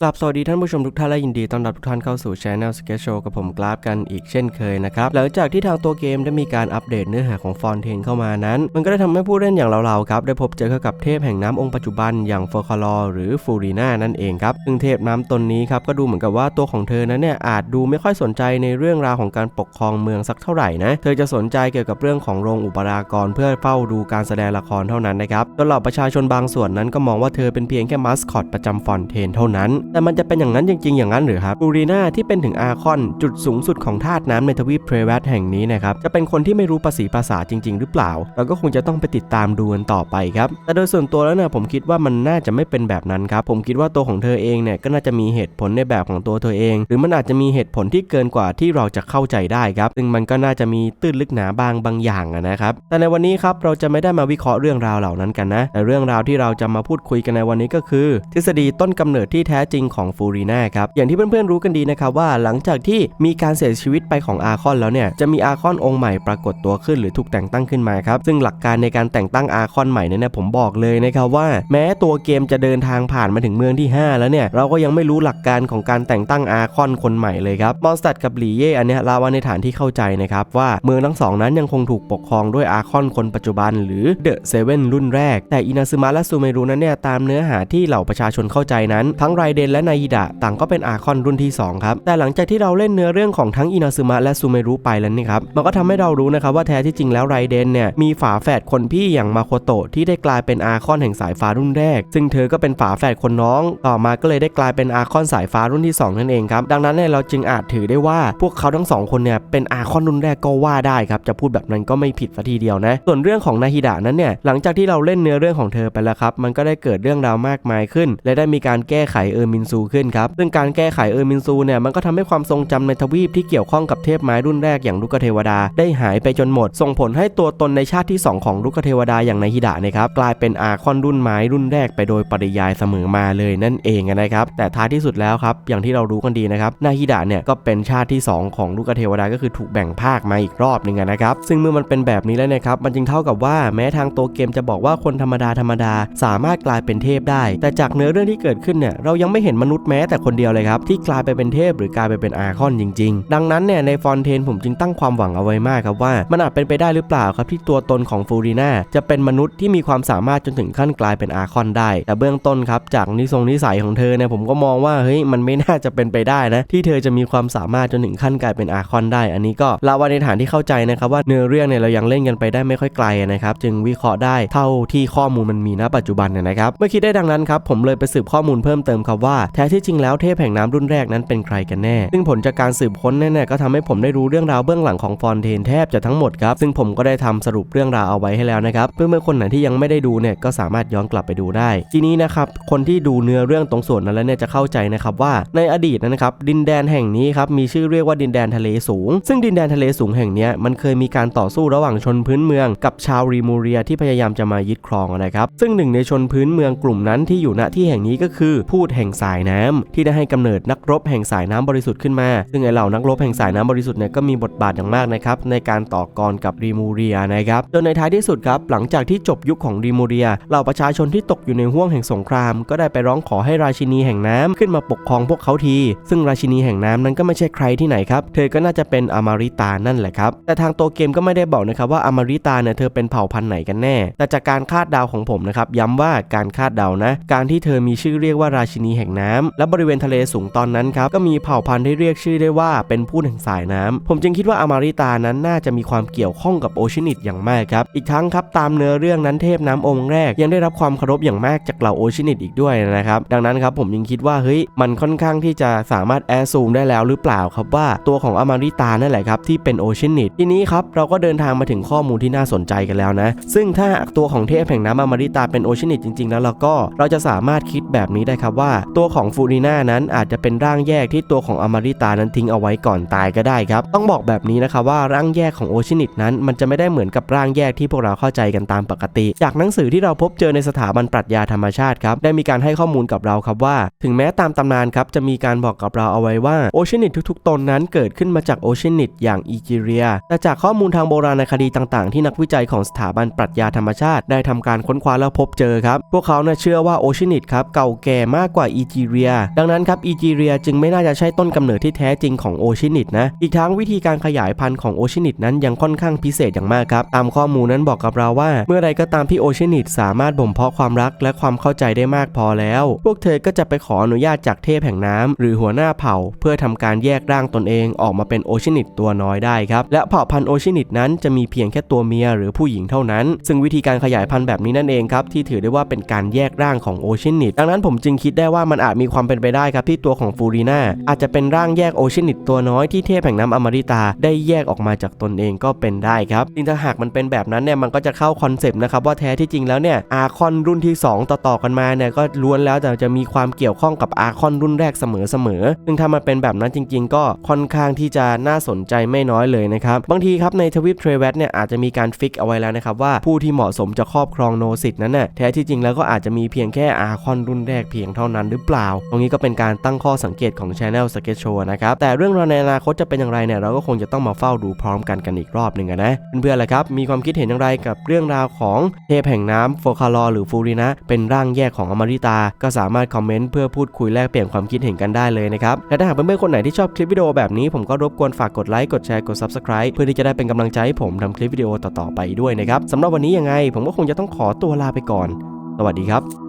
กลับสวัสดีท่านผู้ชมทุกท่านและยินดีต้อนรับทุกท่านเข้าสู่ Channel Sketch Show กับผมกราฟกันอีกเช่นเคยนะครับ หลังจากที่ทางตัวเกมได้มีการอัปเดตเนื้อหาของฟอนเทนเข้ามานั้น มันก็ได้ทำให้ผู้เล่นอย่างเราๆครับได้พบเจอเข้ากับเทพแห่งน้ำองค์ปัจจุบันอย่างฟอร์คลอหรือฟูรีนานั่นเองครับซึ่งเทพน้ำตนนี้ครับก็ดูเหมือนกับว่าตัวของเธอนั้นเนี่ยอาจดูไม่ค่อยสนใจในเรื่องราวของการปกครองเมืองสักเท่าไหร่นะเธอจะสนใจเกี่ยวกับเรื่องของโรงอุปรากรเพื่อเฝ้าดูการแสดงละครเท่านั้นนะครับจนเหล่าประชาชนบางส่วนนั้นก็มองว่าเธอเป็นเพียงแค่มัสคอตประจำฟอนเทนเท่านั้นแต่มันจะเป็นอย่างนั้นจริง ๆ อย่างนั้นหรือครับฟูรีนาที่เป็นถึงอาคอนจุดสูงสุดของธาตุน้ำในทวีปเพรเวตแห่งนี้นะครับจะเป็นคนที่ไม่รู้ภาษีภาษาจริง ๆ หรือเปล่า เราก็คงจะต้องไปติดตามดูกันต่อไปครับแต่โดยส่วนตัวแล้วเนี่ยผมคิดว่ามันน่าจะไม่เป็นแบบนั้นครับผมคิดว่าตัวของเธอเองเนี่ยก็น่าจะมีเหตุผลในแบบของตัวเธอเอง หรือมันอาจจะมีเหตุผลที่เกินกว่าที่เราจะเข้าใจได้ครับซึ่งมันก็น่าจะมีตื้นลึกหนาบางบางอย่างนะครับแต่ในวันนี้ครับเราจะไม่ได้มาวิเคราะห์เรื่องราวเหล่านั้นกันนะแต่เรื่องราวที่เราจะมาพูดคุยกันในวันนี้ก็คือ ทฤษฎีต้นกำเนิดที่แท้จริงของฟูรีนาครับอย่างที่เพื่อนๆรู้กันดีนะครับว่าหลังจากที่มีการเสียชีวิตไปของอาคอนแล้วเนี่ยจะมีอาคอนองค์ใหม่ปรากฏตัวขึ้นหรือถูกแต่งตั้งขึ้นมาครับซึ่งหลักการในการแต่งตั้งอาคอนใหม่เนี่ยนผมบอกเลยนะครับว่า แม้ตัวเกมจะเดินทางผ่านมาถึงเมืองที่ 5 แล้วเนี่ยเราก็ยังไม่รู้หลักการของการแต่งตั้งอาคอนคนใหม่เลยครับมอนสตัดกับหลีเย่อันเนี้ยลาว่าในฐานที่เข้าใจนะครับว่าเมืองทั้งสองนั้นยังคงถูกปกครองด้วยอาคอนคนปัจจุบัน หรือเดอะเซเว่นรุ่นแรกแต่อินาซึมะและซูเมรุนั้นเนี่ยตามเนื้อหาที่เหล่าประชาชนเข้าใจนั้นทั้งไรเดนและนายิดะต่างก็เป็นอาคอนรุ่นที่สองครับแต่หลังจากที่เราเล่นเนื้อเรื่องของทั้งอินาซึมะและซูเมรุไปแล้วนี่ครับมันก็ทำให้เรารู้นะครับว่าแท้ที่จริงแล้วไรเดนเนี่ยมีฝาแฝดคนพี่อย่างมาโคโตะที่ได้กลายเป็นอาคอนแห่งสายฟ้ารุ่นแรก ซึ่งเธอก็เป็นฝาแฝดคนน้อง ต่อมาก็เลยได้กลายเป็นอาคอนสายฟ้ารุ่นที่สองนั่นเองครับดังนั้นเนี่ยเราจึงอาจถือได้ว่าพวกเขาทั้งสองคนเนี่ยเป็นอาคอนรุ่นแรกก็ว่าได้ครับจะพูดแบบนั้นก็ไม่ผิดสัทีเดียวนะส่วนเรื่องของนาฮิดะนั้นเนี่ยหลังจากที่เราเล่นเนื้อเรื่องของเธอไปแล้วครับมันก็ได้เกิดเรื่องราวมากมายขึ้น และได้มีการแก้ไขเออร์มินซูขึ้นครับ ซึ่งการแก้ไขเออร์มินซูเนี่ยมันก็ทำให้ความทรงจำในทวีปที่เกี่ยวข้องกับเทพไม้รุ่นแรกอย่างลูกเทวดา ได้หายไปจนหมด ส่งผลให้ตัวตนในชาติที่ 2 ของลูกเทวดาอย่างนาฮิดะนะครับกลายเป็นอาคอนรุ่นไม้รุ่นแรกไปโดยปริยายเสมอมาเลยนั่นเองนะครับแต่ท้ายที่สุดแล้วครับอย่างที่เรารู้กันดีนะครับนาฮิดะเนี่ยก็เป็นชาติที่ 2 ของลูกเทวดาก็คือถูกแบ่งภาคมาอีกรอบหนึ่งนะครับซึ่งเมื่อมันเป็นแบบนี้แล้วนะครับมันจึงเท่ากับว่าแม้ทางตัวเกมจะบอกว่าคนธรรมดาธรรมดาสามารถกลายเป็นเทพได้ แต่จากเนื้อเรื่องที่เกิดขึ้นเนี่ยเรายังไม่เห็นมนุษย์แม้แต่คนเดียวเลยครับ ที่กลายไปเป็นเทพหรือกลายไปเป็นอาคอนจริง ๆ ดังนั้นเนี่ยในฟอนเทนผมจึงตั้งความหวังเอาไว้มากครับว่า มันอาจเป็นไปได้หรือเปล่าครับที่ตัวตนของฟูรีนาจะเป็นมนุษย์ที่มีความสามารถจนถึงขั้นกลายเป็นอาคอนได้ แต่เบื้องต้นครับจากนิสงนิสัยของเธอเนี่ยผมก็มองว่าเฮ้ยมันไม่น่าจะเป็นไปได้นะที่เธอจะมีความสามารถจนถึงขั้นกลายเป็นอาคอนได้ อันนี้ก็เราวันในฐานที่เข้าใจนะครับว่าเนื้อเรื่องเนี่ยเรายังเล่นกันไปได้ไม่ค่อยไกลนะครับจึงวิเคราะห์ได้เท่าที่ข้อมูลมันมีณปัจจุบันเนยนะครับเมื่อคิดได้ดังนั้นครับผมเลยไปสืบข้อมูลเพิ่มเติมครับว่าแท้ที่จริงแล้วเทพแห่งน้ำรุ่นแรกนั้นเป็นใครกันแน่ ซึ่งผลจากการสืบค้นเนี่ยก็ทำให้ผมได้รู้เรื่องราวเบื้องหลังของฟอนเทนแทบจะทั้งหมดครับ ซึ่งผมก็ได้ทำสรุปเรื่องราวเอาไว้ให้แล้วนะครับ เพื่อเมื่อคนไหนที่ยังไม่ได้ดูเนี่ยก็สามารถย้อนกลับไปดูได้ ทีนี้นะครับ คนที่ดูเนื้อเรื่องตรงส่วนนั้นแล้วเนี่ยจะเข้าใจนะครับว่าในอดีตนะครับดินแดนแห่งนี้ครับมีชื่อเรียกว่าดินแดนทะเลสูง ซึ่งดินแดนทะเลสูงแห่งนี้มันเคยมีการต่อสู้ระหว่างชนพื้นเมือง กับชาวรีมูเรียที่พยายามจะมายึดครองนะครับซึ่งหนึ่งในชนพื้นเมืองกลุ่มนั้นที่อยู่ณที่แห่งนี้ก็คือพูดแห่งสายน้ำที่ได้ให้กำเนิดนักรบแห่งสายน้ำบริสุทธิ์ขึ้นมา ซึ่งไอเหล่านักรบแห่งสายน้ำบริสุทธิ์เนี่ยก็มีบทบาทอย่างมากนะครับในการต่อกรกับรีมูเรียนะครับจนในท้ายที่สุดครับหลังจากที่จบยุคของรีมูเรียเหล่าประชาชนที่ตกอยู่ในห่วงแห่งสงคราม ก็ได้ไปร้องขอให้ราชินีแห่งน้ำขึ้นมาปกครองพวกเขาที ซึ่งราชินีแห่งน้ำนั้นก็ไม่ใช่ใครที่ไหนครับเธอก็น่าจะเป็นอมาริตานั่นแหละครับแต่ทางตัวเกมก็ไม่ได้บอกนะครับว่าอมาริตาเนี่ยเธอเป็นเผ่าพันธุ์ไหนกันแน่ แต่จากการคาดเดาของผมนะครับย้ำว่าการคาดเดานะ การที่เธอมีชื่อเรียกว่าราชินีแห่งน้ำและบริเวณทะเลสูงตอนนั้นครับก็มีเผ่าพันธุ์ที่เรียกชื่อได้ว่าเป็นผู้แห่งสายน้ำผมจึงคิดว่าอมาริตานั้นน่าจะมีความเกี่ยวข้องกับโอชินิตอย่างมากครับอีกทั้งครับตามเนื้อเรื่องนั้นเทพน้ำองค์แรก ยังได้รับความเคารพอย่างมากจากเหล่าโอชินิตอีกด้วยนะครับดังนั้นครับผมยังคิดว่าเฮ้ยมันค่อนข้างที่จะสามารถแอซูมได้แล้วหรือเปล่าครับว่าตัวของอมาริตานั่นแหละครับที่เป็นโอชินิตทีนี้ครับเราก็เดินทางมาถึงข้อมูลที่น่าสนใจกันแล้วนะ ซึ่งถ้าตัวของเทพแห่งน้ำอมาริตาเป็นโอชินิตจริง ๆ แล้วเราก็เราจะสามารถคิดแบบนี้ได้ครับว่าตัวตัวของฟูริน่านั้นอาจจะเป็นร่างแยกที่ตัวของอมาริตานั้นทิ้งเอาไว้ก่อนตายก็ได้ครับ ต้องบอกแบบนี้นะครับว่าร่างแยกของโอชินิตนั้นมันจะไม่ได้เหมือนกับร่างแยกที่พวกเราเข้าใจกันตามปกติ จากหนังสือที่เราพบเจอในสถาบันปรัชญาธรรมชาติครับได้มีการให้ข้อมูลกับเราครับว่า ถึงแม้ตามตำนานครับจะมีการบอกกับเราเอาไว้ว่าโอชินิตทุกๆ ตนนั้นเกิดขึ้นมาจากโอชินิตอย่างอีจิเรียแต่จากข้อมูลทางโบราณคดีต่างๆ ที่นักวิจัยของสถาบันปรัชญาธรรมชาติ ได้ทำการค้นคว้าแล้วพบเจอครับพวกเขาเนี่ยเชื่อว่าโอชินิตครับเก่าแก่มากกว่าอีจิเรีย ดังนั้นครับอีจิเรียจึงไม่น่าจะใช่ต้นกำเนิดที่แท้จริงของโอชินิตนะ อีกทั้งวิธีการขยายพันธุ์ของโอชินิตนั้นยังค่อนข้างพิเศษอย่างมากครับ ตามข้อมูลนั้นบอกกับเราว่า เมื่อใดก็ตามที่โอชินิตสามารถบ่มเพาะความรักและความเข้าใจได้มากพอแล้ว พวกเธอก็จะไปขออนุญาตจากเทพแห่งน้ำหรือหัวหน้าเผ่า เพื่อทำการแยกร่างตนเองออกมาเป็นโอชินิตตัวน้อยได้ครับ และเผ่าพันธุ์โอชินิตนั้นจะมีเพียงแค่ตัวเมียหรือผู้หญิงเท่านั้น ซึ่งวิธีการขยายพันธุ์แบบนี้นั่นเองครับที่ถือได้ว่าเป็นการแยกร่างของโอชินิตดังนั้นผมจึงคิดได้ว่ามันอาจมีความเป็นไปได้ครับที่ตัวของฟูรีนาอาจจะเป็นร่างแยกโอเชนิตตัวน้อยที่เทพแห่งน้ำอมฤตาได้แยกออกมาจากตนเองก็เป็นได้ครับจริงถ้าหากมันเป็นแบบนั้นเนี่ยมันก็จะเข้าคอนเซปต์นะครับว่าแท้ที่จริงแล้วเนี่ยอาคอนรุ่นที่ 2 ต่อๆกันมาเนี่ยก็ล้วนแล้วแต่จะมีความเกี่ยวข้องกับอาคอนรุ่นแรกเสมอๆซึ่งถ้ามันเป็นแบบนั้นจริง ๆ ก็ค่อนข้างที่จะน่าสนใจไม่น้อยเลยนะครับบางทีครับในทวิปเทรเวสเนี่ยอาจจะมีการฟิกเอาไว้แล้วนะครับว่าผู้ที่เหมาะสมจะครอบครองโนสิตนั้นน่ะแท้ที่จริงแล้วก็อาจจะมีเพียงแค่อาคอนรุ่นแรกเพียงเท่านั้นหรือเปล่า ตรงนี้ก็เป็นการตั้งข้อสังเกตของ Channel s k e t c h Show นะครับ แต่เรื่องราวในอนาคตจะเป็นอย่างไรเนี่ยเราก็คงจะต้องมาเฝ้าดูพร้อมกันกันอีกรอบหนึ่งนะเพื่อนๆล่ะครับ มีความคิดเห็นอย่างไรกับเรื่องราวของเทพแห่งน้ำโฟคาลอหรือฟูรินะ เป็นร่างแยกของอมริตา ก็สามารถคอมเมนต์เพื่อพูดคุยแลกเปลี่ยนความคิดเห็นกันได้เลยนะครับ และถ้าหากเพื่อนๆคนไหนที่ชอบคลิปวิดีโอแบบนี้ผมก็รบกวนฝากกดไลค์กดแชร์กด Subscribe เพื่อที่จะได้เป็นกำลังใจให้ผมทำคลิปวิดีโอต่อๆไปด้วยนะครับสำหรับวันนี้ยังไงผมก็คงจะต้องขอตัวลาไปก่อน สวัสดีครับ